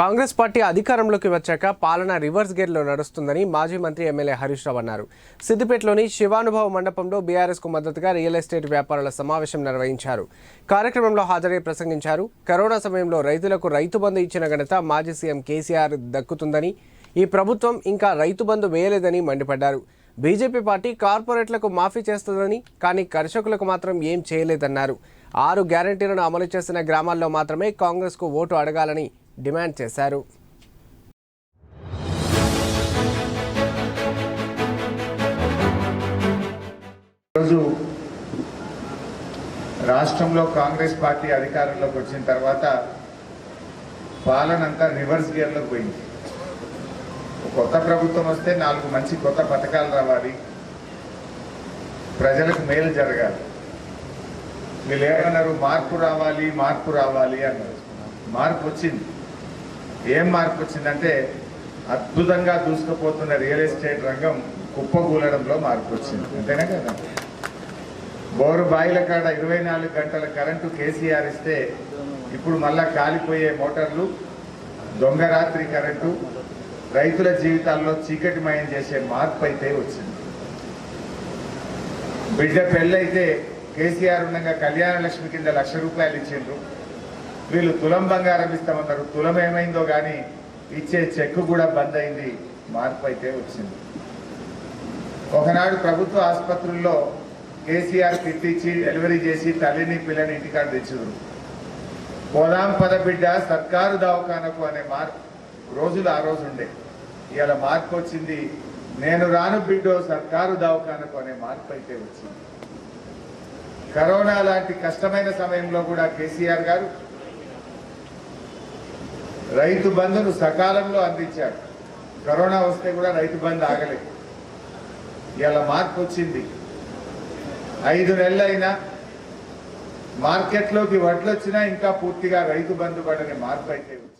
Congress party అధికారంలోకి వచ్చాక పాలన రివర్స్ గేర్లో నడుస్తుందని మాజీ మంత్రి ఎమ్మెల్యే హరీష్ రావు అన్నారు. సిద్దిపేటలోని శివానుభవ మండపంలో బీఆర్ఎస్కు మద్దతుగా రియల్ ఎస్టేట్ వ్యాపారుల సమావేశం నిర్వహించారు. కార్యక్రమంలో హాజరై ప్రసంగించారు. కరోనా సమయంలో రైతులకు రైతు బంధు ఇచ్చిన ఘనత మాజీ సీఎం కేసీఆర్ దక్కుతుందని ఈ ప్రభుత్వం ఇంకా రైతు బంధు వేయలేదని మండిపడ్డారు. బీజేపీ పార్టీ కార్పొరేట్లకు మాఫీ చేస్తుందని కానీ కర్షకులకు మాత్రం ఏం చేయలేదన్నారు. ఆరు గ్యారంటీలను అమలు చేసిన గ్రామాల్లో మాత్రమే కాంగ్రెస్కు ఓటు అడగాలని డిమాండ్ చేశారు. ఈరోజు రాష్ట్రంలో కాంగ్రెస్ పార్టీ అధికారంలోకి వచ్చిన తర్వాత పాలన అంతా రివర్స్ గేర్లోకి పోయింది. కొత్త ప్రభుత్వం వస్తే నాలుగు మంచి కొత్త పథకాలు రావాలి. ప్రజలకు మేలు జరగాలి. వీళ్ళు ఏమన్నారు? మార్పు రావాలి మార్పు రావాలి అన్నారు. మార్పు వచ్చింది. ఏం మార్పు వచ్చిందంటే అద్భుతంగా దూసుకుపోతున్న రియల్ ఎస్టేట్ రంగం కుప్పగూలడంలో మార్పు వచ్చింది అంతేనా కదా? బోరు బాయిల కాడ ఇరవై నాలుగు గంటల కరెంటు కేసీఆర్ ఇస్తే ఇప్పుడు మళ్ళా కాలిపోయే మోటార్లు దొంగ రాత్రి కరెంటు రైతుల జీవితాల్లో చీకటిమయం చేసే మార్పు అయితే వచ్చింది. బిడ్డ పెళ్ళైతే కేసీఆర్ ఉండగా కళ్యాణ లక్ష్మి కింద లక్ష రూపాయలు ఇచ్చిండ్రు. వీళ్ళు తులం బంగారం ఇస్తామన్నారు తులం ఏమైందో కానీ ఇచ్చే చెక్కు కూడా బంద్ అయింది. మార్పు అయితే వచ్చింది. ఒకనాడు ప్రభుత్వ ఆసుపత్రుల్లో కేసీఆర్ కిట్ ఇచ్చి డెలివరీ చేసి తల్లిని పిల్లని ఇంటికాడ తెచ్చుదురు పోదాం పదబిడ్డ సర్కారు దవాఖానకు అనే మార్పు. రోజులు ఆ రోజు ఉండే. ఇవాళ మార్పు వచ్చింది. నేను రాను బిడ్డో సర్కారు దవాఖానకు అనే మార్పు అయితే వచ్చింది. కరోనా లాంటి కష్టమైన సమయంలో కూడా కేసీఆర్ గారు రైతు బంధును సకాలంలో అందించాడు కరోనా వస్తే కూడా రైతు బంధు ఆగలేదు ఇలా మార్పు వచ్చింది. ఐదు నెలలైనా మార్కెట్లోకి వడ్లు వచ్చినా ఇంకా పూర్తిగా రైతు బంధు పడని మార్పు అయితే వచ్చింది.